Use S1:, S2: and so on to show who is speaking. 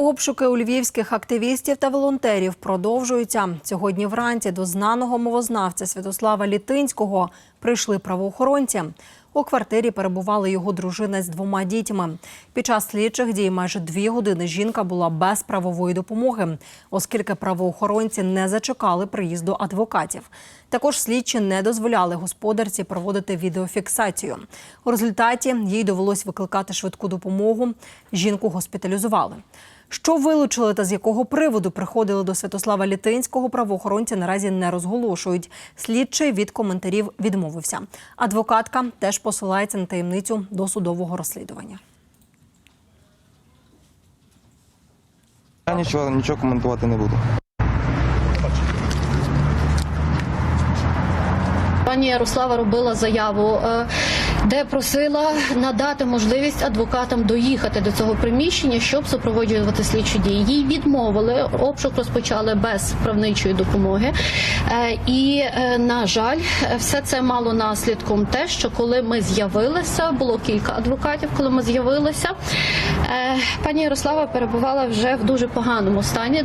S1: Обшуки у львівських активістів та волонтерів продовжуються. Сьогодні вранці до знаного мовознавця Святослава Літинського прийшли правоохоронці. У квартирі перебували його дружина з двома дітьми. Під час слідчих дій майже дві години жінка була без правової допомоги, оскільки правоохоронці не зачекали приїзду адвокатів. Також слідчі не дозволяли господарці проводити відеофіксацію. У результаті їй довелось викликати швидку допомогу. Жінку госпіталізували. Що вилучили та з якого приводу приходили до Святослава Літинського, правоохоронці наразі не розголошують. Слідчий від коментарів відмовився. Адвокатка теж посилається на таємницю досудового розслідування.
S2: Я нічого, нічого коментувати не буду.
S3: Пані Ярослава робила заяву, е, де просила надати можливість адвокатам доїхати до цього приміщення, щоб супроводжувати слідчі дії. Їй відмовили. Обшук розпочали без правничої допомоги. Е, І, е, на жаль, все це мало наслідком те, що коли ми з'явилися, було кілька адвокатів. Коли ми з'явилися, е, пані Ярослава перебувала вже в дуже поганому стані.